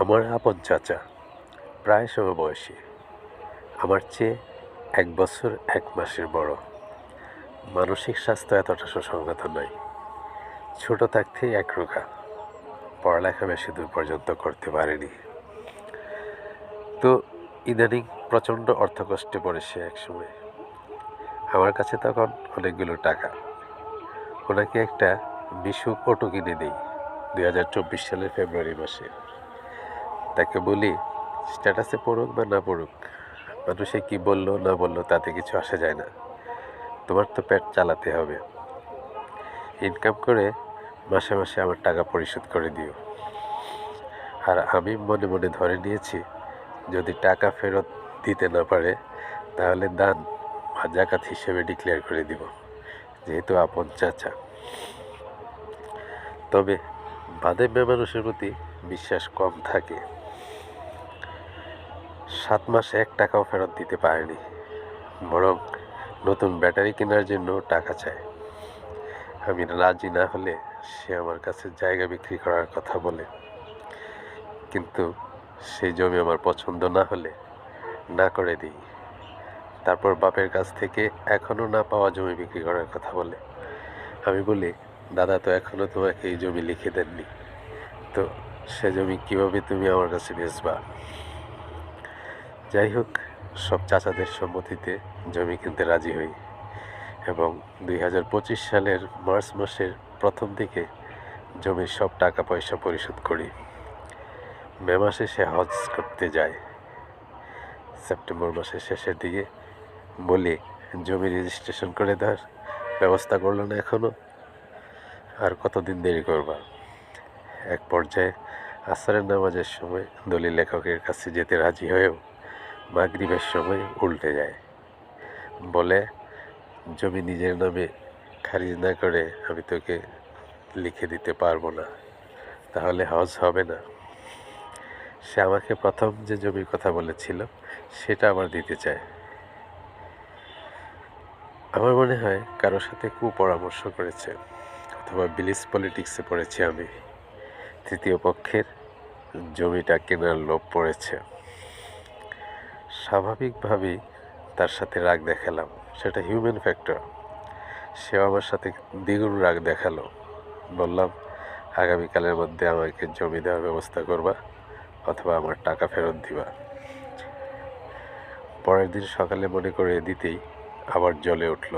আমার আপন চাচা, প্রায় সমবয়সী। আমার চেয়ে এক বছর এক মাসের বড়। মানসিক স্বাস্থ্য এতটা সুসংগত নয়। ছোট থাকতেই একরোগা পড়ালেখা বেশি দূর পর্যন্ত করতে পারেনি। তো ইদানিং প্রচণ্ড অর্থকষ্টে পড়ে সে একসময়। আমার কাছে তখন অনেকগুলো টাকা। ওনাকে একটা বিশু অটো কিনে দিই, দুই হাজার চব্বিশ সালের ফেব্রুয়ারি মাসে। তাকে বলি, স্ট্যাটাসে পড়ুক বা না পড়ুক, মানুষে কি বলল, না বলল তাতে কিছু আসা যায় না। তোমার তো পেট চালাতে হবে। ইনকাম করে মাসে মাসে আমার টাকা পরিশোধ করে দিও। আর আমি মনে মনে ধরে নিয়েছি, যদি টাকা ফেরত দিতে না পারে, তাহলে দান বা জাকাত হিসেবে ডিক্লেয়ার করে দিব, যেহেতু আপন চাচা। তবে বাদে মেয়ে মানুষের প্রতি বিশ্বাস কম থাকে। সাত মাসে এক টাকাও ফেরত দিতে পারেনি। বরং নতুন ব্যাটারি কেনার জন্য টাকা চায়। আমি রাজি না হলে সে আমার কাছে জায়গা বিক্রি করার কথা বলে। কিন্তু সেই জমি আমার পছন্দ না হলে না করে দিই। তারপর বাপের কাছ থেকে এখনও না পাওয়া জমি বিক্রি করার কথা বলে। আমি বলি, দাদা তো এখনও তোমাকে এই জমি লিখে দেননি। তো সে জমি কীভাবে তুমি আমার কাছে বেচবা? যাই হোক, সব চাচাদের সম্মতিতে জমি কিনতে রাজি হই এবং দুই হাজার পঁচিশ সালের মার্চ মাসের প্রথম দিকে জমির সব টাকা পয়সা পরিশোধ করি। মে মাসে সে হজ করতে যায়। সেপ্টেম্বর মাসের শেষের দিকে বলি, জমি রেজিস্ট্রেশন করে দেওয়ার ব্যবস্থা করল না এখনও আর কতদিন দেরি করবা? এক পর্যায়ে আসরের নামাজের সময় দলিল লেখকের কাছে যেতে রাজি হয়েও মাগরিবের সময় উল্টে যায়। বলে, জমি নিজের নামে খারিজ না করে আমি তোকে লিখে দিতে পারব না। তাহলে হজ হবে না। সে আমাকে প্রথম যে জমির কথা বলেছিল, সেটা আমার দিতে চায়। আমার মনে হয় কারোর সাথে কুপরামর্শ করেছে, অথবা বিলিস পলিটিক্সে পড়েছি আমি। তৃতীয় পক্ষের জমিটা কেনার লোভ পড়েছে। স্বাভাবিকভাবেই তার সাথে রাগ দেখালাম। সেটা হিউম্যান ফ্যাক্টর সেও আমার সাথে দ্বিগুণ রাগ দেখাল। বললাম, আগামীকালের মধ্যে আমাকে জমি দেওয়ার ব্যবস্থা করবা অথবা আমার টাকা ফেরত দিবা। পরের দিন সকালে মনে করে দিতেই আবার জ্বলে উঠল।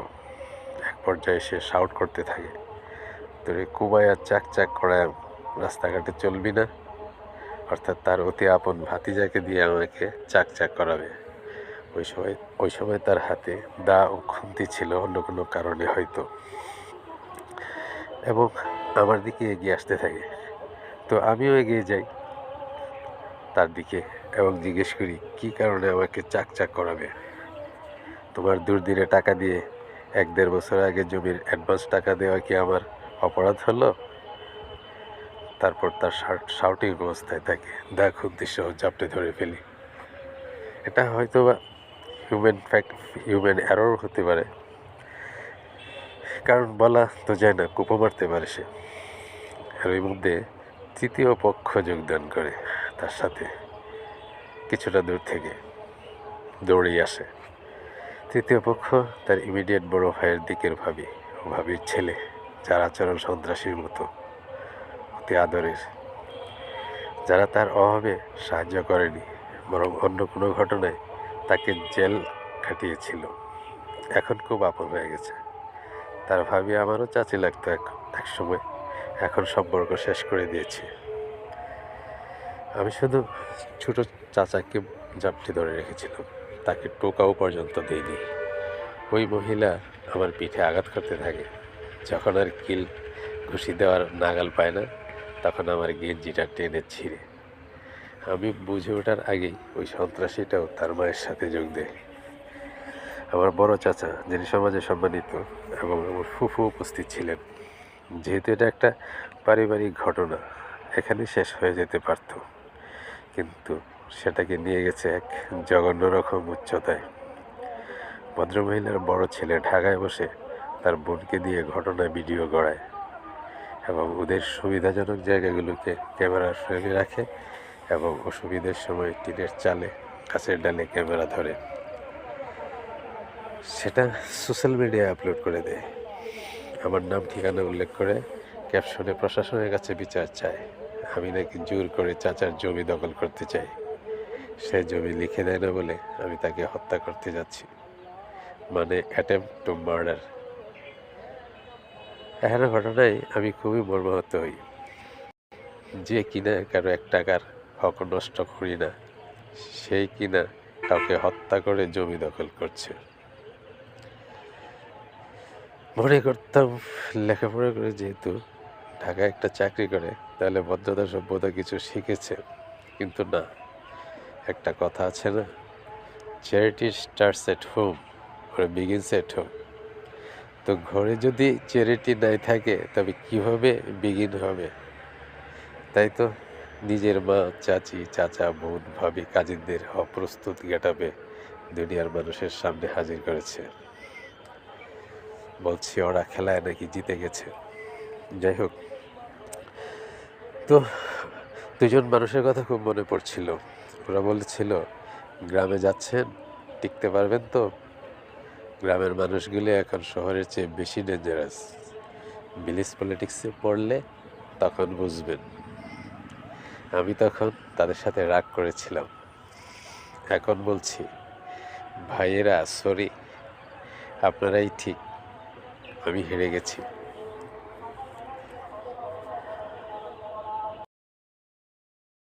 এক পর্যায়ে সে শাউট করতে থাকে, তোরে কুবাইয়া চাক চাক করায় রাস্তাঘাটে চলবি না? অর্থাৎ তার অতি আপন ভাতিজাকে দিয়ে আমাকে চাক চাক করাবে। ওই সময় ওই সময় তার হাতে দা ও খুন্তি ছিল অন্য কোনো কারণে হয়তো। এবং আমার দিকে এগিয়ে আসতে থাকে। তো আমিও এগিয়ে যাই তার দিকে এবং জিজ্ঞেস করি, কী কারণে আমাকে চাক চাক করাবে? তোমার দুর্দিনে টাকা দিয়ে এক দেড় বছর আগে জমির অ্যাডভান্স টাকা দেওয়া কি আমার অপরাধ হলো? তারপর তার শার্ট শাউটিং অবস্থায় থাকে। দা খুন্তি সহ জাপটে ধরে ফেলি। এটা হয়তো বা হিউম্যান ফ্যাক্ট হিউম্যান অ্যারর হতে পারে। কারণ বলা তো যায় না, কুপো মারতে পারে সে। আর ওই মধ্যে তৃতীয় পক্ষ যোগদান করে তার সাথে। কিছুটা দূর থেকে দৌড়েই আসে। তৃতীয় পক্ষ তার ইমিডিয়েট বড় ভাইয়ের দিকের ভাবি ও ভাবির ছেলে, যার আচরণ সন্ত্রাসীর মতো, অতি আদরের। যারা তার অভাবে সাহায্য করেনি, বরং অন্য কোনো ঘটনায় তাকে জেল খাটিয়েছিল। এখন খুব আপন হয়ে গেছে। তার ভাবি আমারও চাচি লাগতো এক সময়। এখন সম্পর্ক শেষ করে দিয়েছি। আমি শুধু ছোট চাচাকে জাপটি ধরে রেখেছিলাম। তাকে টোকাও পর্যন্ত দিইনি। ওই মহিলা আমার পিঠে আঘাত করতে থাকে। যখন আর কিল ঘুষি দেওয়ার নাগাল পায় না, তখন আমার গেঞ্জিটা টেনে ছিঁড়ে। আমি বুঝে ওঠার আগেই ওই সন্ত্রাসীটাও তার মায়ের সাথে যোগ দেয়। আমার বড় চাচা, যিনি সমাজে সম্মানিত এবং আমার ফুফু উপস্থিত ছিলেন, যেহেতু এটা একটা পারিবারিক ঘটনা এখানে শেষ হয়ে যেতে পারত। কিন্তু সেটাকে নিয়ে গেছে এক জঘন্য রকম উচ্চতায়। ভদ্রমহিলার বড় ছেলে ঢাকায় বসে তার বোনকে দিয়ে ঘটনা ভিডিও গড়ায় এবং ওদের সুবিধাজনক জায়গাগুলোকে ক্যামেরার ফ্রেমে রাখে এবং অসুবিধার সময় টিনের চালে কাছের ডালে ক্যামেরা ধরে। সেটা সোশ্যাল মিডিয়ায় আপলোড করে দেয়। আমার নাম, ঠিকানা উল্লেখ করে ক্যাপশনে প্রশাসনের কাছে বিচার চায় আমি নাকি জোর করে চাচার জমি দখল করতে চাই। সে জমি লিখে দেয় না বলে আমি তাকে হত্যা করতে যাচ্ছি। মানে অ্যাটেম্প টু মার্ডার এখানে ঘটনায় আমি খুবই মর্মাহত হই। যে কিনা কারও এক টাকার হক নষ্ট করি না। সেই কিনা কাউকে হত্যা করে জমি দখল করছে। মনে করতাম, লেখাপড়া করে যেহেতু ঢাকায় একটা চাকরি করে, তাহলে ভদ্রতা সভ্যতা কিছু শিখেছে। কিন্তু না, একটা কথা আছে না চ্যারিটি স্টার্টস এট হোম ওরা বিগিনস এট হোম তো ঘরে যদি চ্যারিটি নাই থাকে, তবে কীভাবে বিগিন হবে? তাই তো? নিজের মা, চাচি, চাচা, বোন, ভাবি, কাজিনদের অপ্রস্তুত গেটাবে দুনিয়ার মানুষের সামনে হাজির করেছে। বলছি, ওরা খেলায় নাকি জিতে গেছে। যাই হোক, তো দুজন মানুষের কথা খুব মনে পড়ছিল। ওরা বলেছিল, গ্রামে যাচ্ছেন, টিকতে পারবেন তো? গ্রামের মানুষগুলি এখন শহরের চেয়ে বেশি ডেঞ্জারাস ভিলেজ পলিটিক্সে পড়লে তখন বুঝবেন। আমি তখন তাদের সাথে রাগ করেছিলাম। এখন বলছি, ভাইয়েরা সরি আপনারাই ঠিক, আমি হেরে গেছি।